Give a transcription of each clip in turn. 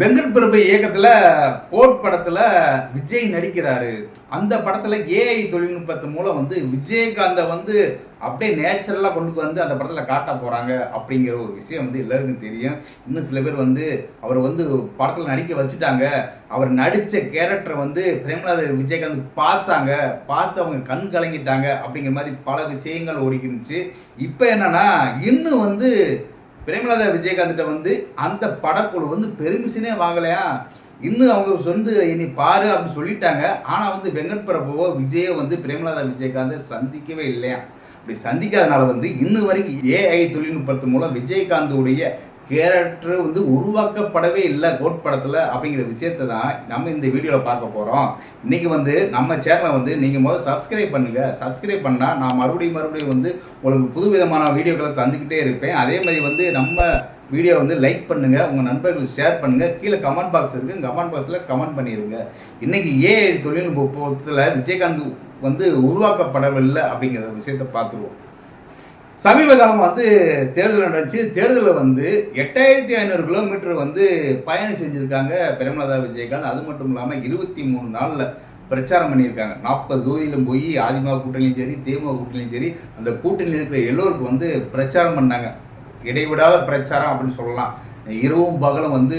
வெங்கட் பிரபு இயக்கத்துல கோட் படத்துல விஜய் நடிக்கிறாரு. அந்த படத்துல ஏஐ தொழில்நுட்பத்து மூலம் வந்து விஜயகாந்த வந்து அப்படியே நேச்சுரலா கொண்டு வந்து அந்த படத்துல காட்ட போறாங்க அப்படிங்கிற ஒரு விஷயம் வந்து எல்லாருக்கும் தெரியும். இன்னும் சில பேர் வந்து அவர் வந்து படத்துல நடிக்க வச்சுட்டாங்க. அவர் நடிச்ச கேரக்டர் வந்து பிரேமநாதர் விஜயகாந்த் பார்த்தாங்க. பார்த்து அவங்க கண் கலங்கிட்டாங்க அப்படிங்கிற மாதிரி பல விஷயங்கள் ஓடிக்கிருந்துச்சு. இப்போ என்னன்னா இன்னும் வந்து பிரேமலதா விஜயகாந்த்கிட்ட வந்து அந்த படக்குழு வந்து பெருமிஷனே வாங்கலையா? இன்னும் அவங்க சொந்து இனி பாரு அப்படின்னு சொல்லிட்டாங்க. ஆனால் வந்து வெங்கட் பிரபுவோ விஜயோ வந்து பிரேமலதா விஜயகாந்தை சந்திக்கவே இல்லையா? அப்படி சந்திக்காதனால வந்து இன்னும் வரைக்கும் ஏஐ தொழில்நுட்பத்து மூலம் விஜயகாந்தோடைய கேரக்டர் வந்து உருவாக்கப்படவே இல்லை கோட் படத்தில் அப்படிங்கிற விஷயத்தை தான் நம்ம இந்த வீடியோவில் பார்க்க போகிறோம் இன்றைக்கி வந்து நம்ம சேனலை வந்து நீங்கள் முதல்ல சப்ஸ்கிரைப் பண்ணுங்கள் சப்ஸ்கிரைப் பண்ணால் நான் மறுபடியும் மறுபடியும் வந்து உங்களுக்கு புது விதமான வீடியோக்களை தந்துக்கிட்டே இருப்பேன். அதே மாதிரி வந்து நம்ம வீடியோ வந்து லைக் பண்ணுங்கள் உங்கள் நண்பர்களுக்கு ஷேர் பண்ணுங்கள் கீழே கமெண்ட் பாக்ஸ் இருக்குது கமெண்ட் பாக்ஸில் கமெண்ட் பண்ணிடுங்க இன்றைக்கி ஏஐ தொழில்நுட்பத்தில் விஜயகாந்த் வந்து உருவாக்கப்படவில்லை அப்படிங்கிற விஷயத்தை பார்த்துருவோம். சமீப காலம் வந்து தேர்தல் நடந்துச்சு. தேர்தலில் வந்து எட்டாயிரத்தி ஐநூறு கிலோமீட்டர் வந்து பயணம் செஞ்சுருக்காங்க பிரேமலதா விஜயகாந்த். அது மட்டும் இல்லாமல் இருபத்தி மூணு நாளில் பிரச்சாரம் பண்ணியிருக்காங்க. நாற்பது தொகுதியிலும் போய் அதிமுக கூட்டணியும் சரி திமுக கூட்டணியும் சரி அந்த கூட்டணியில் இருக்கிற எல்லோருக்கும் வந்து பிரச்சாரம் பண்ணாங்க. இடைவிடாத பிரச்சாரம் அப்படின்னு சொல்லலாம். இரவும் பகலும் வந்து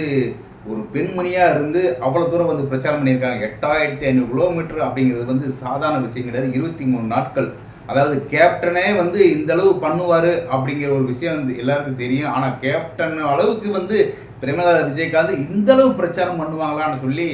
ஒரு பெண்மணியாக இருந்து அவ்வளோ தூரம் வந்து பிரச்சாரம் பண்ணியிருக்காங்க. எட்டாயிரத்தி ஐநூறு கிலோமீட்டர் அப்படிங்கிறது வந்து சாதாரண விஷயம் கிடையாது. இருபத்தி மூணு நாட்கள் அதாவது கேப்டனே வந்து இந்த அளவு பண்ணுவார் அப்படிங்கிற ஒரு விஷயம் வந்து எல்லாருக்கும் தெரியும். ஆனால் கேப்டன் அளவுக்கு வந்து பிரேமலதா விஜயகாந்த் இந்த அளவு பிரச்சாரம் பண்ணுவாங்களான்னு சொல்லி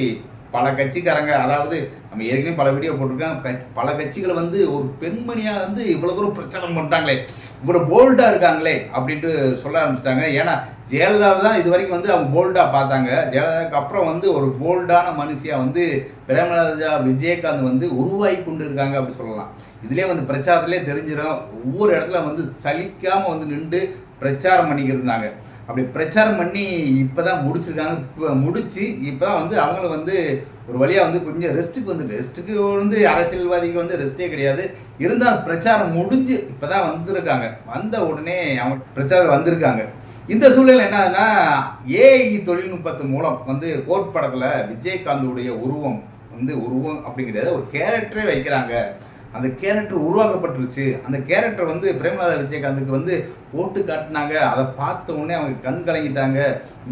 பல கட்சிக்காரங்க அதாவது நம்ம ஏற்கனவே பல வீடியோ போட்டிருக்கோம். பல கட்சிகளை வந்து ஒரு பெண்மணியாக வந்து இவ்வளோ தூரம் பிரச்சாரம் பண்ணிட்டாங்களே இவ்வளோ போல்டாக இருக்காங்களே அப்படின்ட்டு சொல்ல ஆரம்பிச்சிட்டாங்க. ஏன்னா ஜெயலலிதா தான் இது வரைக்கும் வந்து அவங்க போல்டாக பார்த்தாங்க. ஜெயலலிதாவுக்கு அப்புறம் வந்து ஒரு போல்டான மனுஷியாக வந்து பிரேமராஜா விஜயகாந்த் வந்து உருவாகி கொண்டு இருக்காங்க அப்படி சொல்லலாம். இதுலேயே வந்து பிரச்சாரத்திலே தெரிஞ்சிடும் ஒவ்வொரு இடத்துல வந்து சலிக்காமல் வந்து நின்று பிரச்சாரம் பண்ணிக்கிட்டு இருந்தாங்க. அப்படி பிரச்சாரம் பண்ணி இப்போ தான் முடிச்சிருக்காங்க. இப்போ முடிச்சு இப்போ தான் வந்து அவங்களும் வந்து ஒரு வழியாக வந்து கொஞ்சம் ரெஸ்ட்டுக்கு வந்து ரெஸ்ட்டுக்கு வந்து அரசியல்வாதிக்கு வந்து ரெஸ்ட்டே கிடையாது. இருந்தால் பிரச்சாரம் முடிஞ்சு இப்போ தான் வந்திருக்காங்க. வந்த உடனே அவங்க பிரச்சாரம் வந்திருக்காங்க. இந்த சூழ்நிலை என்னதுன்னா ஏஐ தொழில்நுட்பத்து மூலம் வந்து கோட் படத்தில் விஜயகாந்தோடைய உருவம் வந்து உருவம் அப்படிங்கிறத ஒரு கேரக்டரே வைக்கிறாங்க. அந்த கேரக்டர் உருவாக்கப்பட்டுருச்சு. அந்த கேரக்டர் வந்து பிரேமலதா விஜயகாந்துக்கு வந்து போட்டு காட்டினாங்க. அதை பார்த்த உடனே அவங்க கண் கலங்கிட்டாங்க.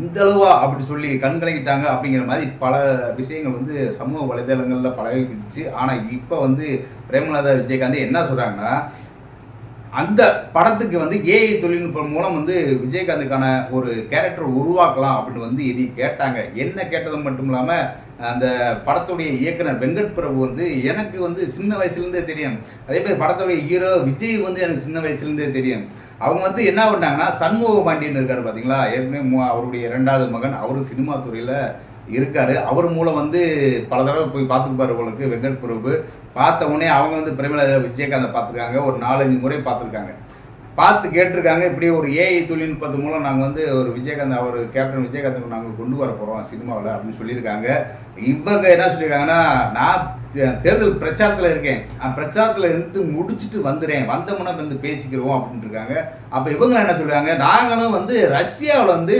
இந்த அளவா அப்படி சொல்லி கண் கலங்கிட்டாங்க அப்படிங்கிற மாதிரி பல விஷயங்கள் வந்து சமூக வலைதளங்களில் பழகிடுச்சு ஆனால் இப்போ வந்து பிரேமலாதா விஜயகாந்த் என்ன சொல்கிறாங்கன்னா அந்த படத்துக்கு வந்து ஏஐ தொழில்நுட்பம் மூலம் வந்து விஜயகாந்துக்கான ஒரு கேரக்டர் உருவாக்கலாம் அப்படின்னு வந்து இனி கேட்டாங்க. என்ன கேட்டது மட்டும் இல்லாமல் அந்த படத்துடைய இயக்குனர் வெங்கட் பிரபு வந்து எனக்கு வந்து சின்ன வயசுலேருந்தே தெரியும். அதே மாதிரி படத்துடைய ஹீரோ விஜய் வந்து எனக்கு சின்ன வயசுலேருந்தே தெரியும். அவங்க வந்து என்ன பண்ணாங்கன்னா சண்முக பாண்டியன் இருக்கார் பார்த்தீங்களா ஏற்கனவே அவருடைய இரண்டாவது மகன் அவரும் சினிமா துறையில் இருக்காரு. அவர் மூலம் வந்து பல தடவை போய் பார்த்துருப்பாரு உங்களுக்கு வெங்கட் பிரபு. பார்த்த உடனே அவங்க வந்து பிரமிள விஜயகாந்தை பார்த்துருக்காங்க. ஒரு நாலஞ்சு முறை பார்த்துருக்காங்க. பார்த்து கேட்டிருக்காங்க. இப்படி ஒரு ஏஐ தொழில்நுட்பத்து மூலம் நாங்கள் வந்து ஒரு விஜயகாந்த் அவர் கேப்டன் விஜயகாந்த் நாங்கள் கொண்டு வர போகிறோம் சினிமாவில் அப்படின்னு சொல்லியிருக்காங்க. இவங்க என்ன சொல்லியிருக்காங்கன்னா நான் தேர்தல் பிரச்சாரத்தில் இருக்கேன். பிரச்சாரத்தில் இருந்து முடிச்சுட்டு வந்துடுறேன் வந்தோம்னா வந்து பேசிக்கிறோம் அப்படின்ட்டு இருக்காங்க. அப்போ இவங்க என்ன சொல்கிறாங்க நாங்களும் வந்து ரஷ்யாவில் வந்து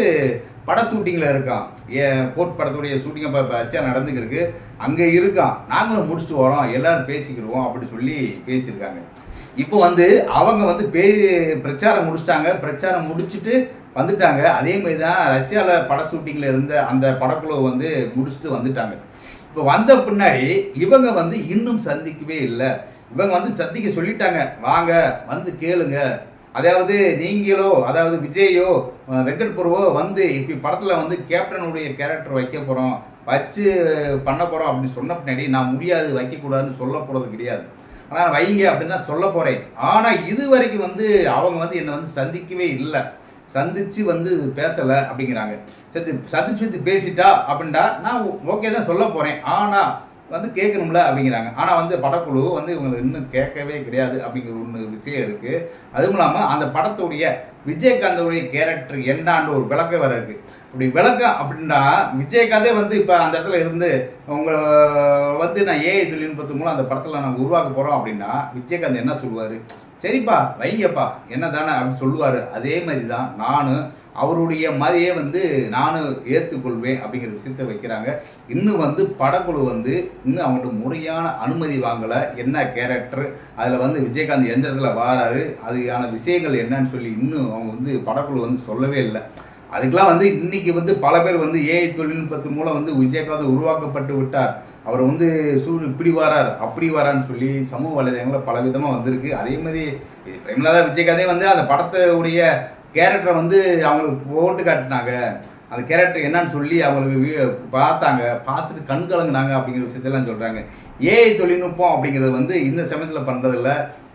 பட ஷூட்டிங்கில் இருக்கான். ஏ போர்ட் படத்துடைய ஷூட்டிங் இப்போ ரஷ்யா நடந்துக்கிருக்கு. அங்கே இருக்கான். நாங்களும் முடிச்சுட்டு வரோம். எல்லாரும் பேசிக்கிடுவோம் அப்படின்னு சொல்லி பேசியிருக்காங்க. இப்போ வந்து அவங்க வந்து பே பிரச்சாரம் முடிச்சிட்டாங்க. பிரச்சாரம் முடிச்சுட்டு வந்துட்டாங்க. அதே மாதிரி தான் ரஷ்யாவில் பட ஷூட்டிங்கில் இருந்த அந்த படக்குழு வந்து முடிச்சுட்டு வந்துட்டாங்க. இப்போ வந்த பின்னாடி இவங்க வந்து இன்னும் சந்திக்கவே இல்லை. இவங்க வந்து சந்திக்க சொல்லிட்டாங்க. வாங்க வந்து கேளுங்க. அதாவது நீங்களோ அதாவது விஜயோ வெங்கட் பிரபுவோ வந்து இப்போ படத்தில் வந்து கேப்டனுடைய கேரக்டர் வைக்க போகிறோம் வச்சு பண்ண போகிறோம் அப்படின்னு சொன்ன பின்னாடி நான் முடியாது வைக்கக்கூடாதுன்னு சொல்ல போகிறது கிடையாது. ஆனால் வைங்க அப்படின்னு தான் சொல்ல போகிறேன் ஆனால் இது வரைக்கும் வந்து அவங்க வந்து என்னை வந்து சந்திக்கவே இல்லை. சந்தித்து வந்து பேசலை அப்படிங்கிறாங்க. சரி சந்திச்சு வந்து பேசிட்டா அப்படின்டா நான் ஓகே தான் சொல்ல போகிறேன் ஆனால் வந்து கேட்கணும்ல அப்படிங்கிறாங்க. ஆனால் வந்து படக்குழு வந்து இவங்களை இன்னும் கேட்கவே கிடையாது அப்படிங்கிற ஒன்று விஷயம் இருக்குது அதுவும் இல்லாமல் அந்த படத்துடைய விஜயகாந்தோடைய கேரக்டர் என்னான்னு ஒரு விளக்கம் வேறு இருக்குது அப்படி விளக்கம் அப்படின்னா விஜயகாந்தே வந்து இப்போ அந்த இடத்துல இருந்து உங்களை வந்து நான் ஏஐ தொழில்நுட்பத்து மூலம் அந்த படத்தில் நாங்கள் உருவாக்க போகிறோம் அப்படின்னா விஜயகாந்த் என்ன சொல்லுவார்? சரிப்பா வைங்கப்பா என்ன தானே அப்படின்னு சொல்லுவார். அதே மாதிரி தான் நானும் அவருடைய மாதிரியே வந்து நானும் ஏற்றுக்கொள்வேன் அப்படிங்கிற விஷயத்த வைக்கிறாங்க. இன்னும் வந்து படக்குழு வந்து இன்னும் அவங்கள்ட்ட முறையான அனுமதி வாங்கலை. என்ன கேரக்டர்? அதில் வந்து விஜயகாந்த் எந்த இடத்துல வாராரு? அதுக்கான விஷயங்கள் என்னன்னு சொல்லி இன்னும் அவங்க வந்து படக்குழு வந்து சொல்லவே இல்லை. அதுக்கெல்லாம் வந்து இன்னைக்கு வந்து பல பேர் வந்து ஏஐ தொழில்நுட்பத்து மூலம் வந்து விஜயகாந்த் உருவாக்கப்பட்டு விட்டார். அவர் வந்து சூ இப்படி வரார் அப்படி வரான்னு சொல்லி சமூக வலைதளங்களில் பல விதமாக வந்திருக்கு. அதே மாதிரி பிரேமலாதா விஜயகாந்தே வந்து அந்த படத்துடைய கேரக்டரை வந்து அவங்களுக்கு போட்டு காட்டினாங்க. அந்த கேரக்டர் என்னன்னு சொல்லி அவங்களுக்கு பார்த்தாங்க. பார்த்துட்டு கண் கலங்குனாங்க அப்படிங்கிற விஷயத்தெல்லாம் சொல்கிறாங்க ஏஐ தொழில்நுட்பம் அப்படிங்கிறது வந்து இந்த சமயத்தில் பண்ணுறதில்ல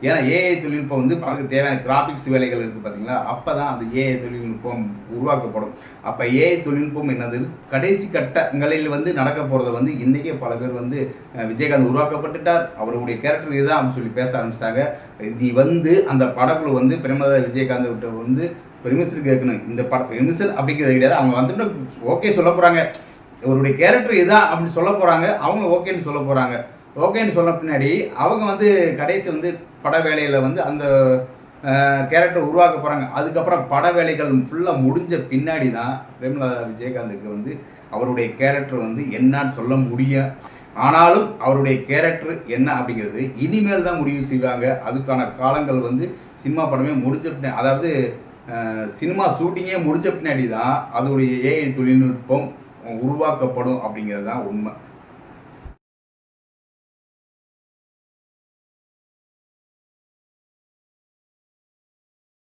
ஏன்னா ஏஐ தொழில்நுட்பம் வந்து அதுக்கு தேவையான கிராஃபிக்ஸ் வேலைகள் இருக்குது பார்த்தீங்களா அப்போ தான் அந்த ஏஐ தொழில்நுட்பம் உருவாக்கப்படும். அப்போ ஏஐ தொழில்நுட்பம் என்னது? கடைசி கட்டங்களில் வந்து நடக்க போகிறத வந்து இன்றைக்கே பல பேர் வந்து விஜயகாந்த் உருவாக்கப்பட்டுட்டார். அவருடைய கேரக்டர் இதுதான் அப்படின்னு சொல்லி பேச ஆரம்பிச்சிட்டாங்க. நீ வந்து அந்த படக்குழு வந்து பிரேமதா விஜயகாந்த் விட்ட வந்து பெர்மிஷன் கேட்கணும். இந்த படம் பெர்மிஷன் அப்படிங்கிறது கிடையாது அவங்க வந்துட்டு ஓகே சொல்ல போகிறாங்க இவருடைய கேரக்டர் இதான் அப்படின்னு சொல்ல போகிறாங்க அவங்க ஓகேன்னு சொல்ல போகிறாங்க ஓகேன்னு சொன்ன பின்னாடி அவங்க வந்து கடைசி வந்து பட வேலையில் வந்து அந்த கேரக்டர் உருவாக்க போகிறாங்க அதுக்கப்புறம் பட வேலைகள் ஃபுல்லாக முடிஞ்ச பின்னாடி தான் பிரேமலதா விஜயகாந்துக்கு வந்து அவருடைய கேரக்டர் வந்து என்னன்னு சொல்ல முடியும். ஆனாலும் அவருடைய கேரக்டர் என்ன அப்படிங்கிறது இனிமேல் தான் முடிவு செய்வாங்க. அதுக்கான காலங்கள் வந்து சினிமா படமே முடிஞ்ச பின்னாடி அதாவது சினிமா ஷூட்டிங்கே முடித்த பின்னாடி தான் அதோடைய ஏஐ தொழில்நுட்பம் உருவாக்கப்படும் அப்படிங்கிறது தான் உண்மை.